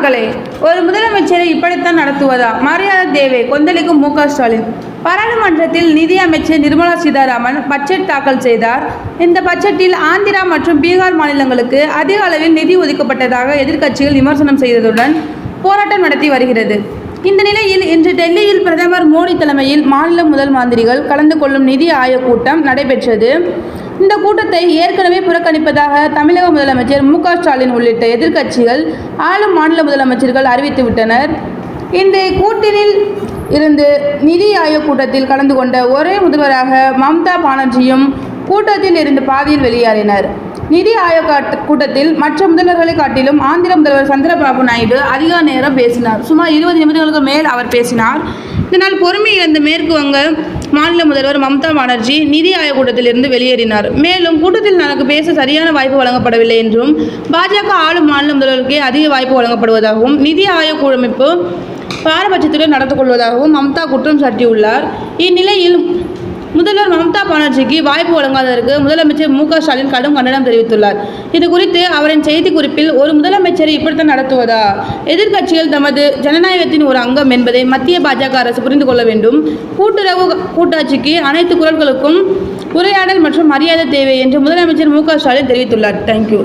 மக்களே ஒரு முதலமைச்சரை இப்படித்தான் நடத்துவதா? மரியாதை தேவை கொந்தளிக்கும் மு ஸ்டாலின். பாராளுமன்றத்தில் நிதி அமைச்சர் நிர்மலா சீதாராமன் பட்ஜெட் தாக்கல் செய்தார். இந்த பட்ஜெட்டில் ஆந்திரா மற்றும் பீகார் மாநிலங்களுக்கு அதிக அளவில் நிதி ஒதுக்கப்பட்டதாக எதிர்க்கட்சிகள் விமர்சனம் செய்ததுடன் போராட்டம் நடத்தி வருகிறது. இந்த நிலையில் இன்று டெல்லியில் பிரதமர் மோடி தலைமையில் மாநில முதல் மந்திரிகள் கலந்து கொள்ளும் நிதி ஆயோக் கூட்டம் நடைபெற்றது. இந்த கூட்டத்தை ஏற்கனவே புறக்கணிப்பதாக தமிழக முதலமைச்சர் மு ஸ்டாலின் உள்ளிட்ட எதிர்க்கட்சிகள் ஆளும் மாநில முதலமைச்சர்கள் அறிவித்துவிட்டனர் இந்த கூட்டணியில் இருந்து நிதி ஆயோக் கூட்டத்தில் கலந்து கொண்ட ஒரே முதல்வராக மம்தா பானர்ஜியும் கூட்டத்தில் இருந்து பாதியில் வெளியேறினர். நிதி ஆயோக் காட்- கூட்டத்தில் மற்ற முதல்வர்களை காட்டிலும் ஆந்திர முதல்வர் சந்திரபாபு நாயுடு அதிக நேரம் பேசினார். சுமார் இருபது நிமிடங்களுக்கு மேல் அவர் பேசினார். இதனால் பொறுமை இழந்த மேற்கு வங்க மாநில முதல்வர் மம்தா பானர்ஜி நிதி ஆயோக் கூட்டத்திலிருந்து வெளியேறினார். மேலும் கூட்டத்தில் தனக்கு பேச சரியான வாய்ப்பு வழங்கப்படவில்லை என்றும் பாஜக ஆளும் மாநில முதல்வருக்கே அதிக வாய்ப்பு வழங்கப்படுவதாகவும் நிதி ஆயோக் கூட்டமைப்பு பாரபட்சத்துடன் நடந்து கொள்வதாகவும் மம்தா குற்றம் சாட்டியுள்ளார். இந்நிலையில் முதல்வர் மம்தா பானர்ஜிக்கு வாய்ப்பு வழங்காததற்கு முதலமைச்சர் மு க ஸ்டாலின் கடும் கண்டனம் தெரிவித்துள்ளார். இது குறித்து அவரின் செய்திக்குறிப்பில் ஒரு முதலமைச்சரை இப்படித்தான் நடத்துவதா? எதிர்க்கட்சிகள் தமது ஜனநாயகத்தின் ஒரு அங்கம் என்பதை மத்திய பாஜக அரசு புரிந்து கொள்ள வேண்டும். கூட்டுறவு கூட்டாட்சிக்கு அனைத்து குரல்களுக்கும் உரையாடல் மற்றும் மரியாதை தேவை என்று முதலமைச்சர் மு க ஸ்டாலின் தெரிவித்துள்ளார். தேங்க்யூ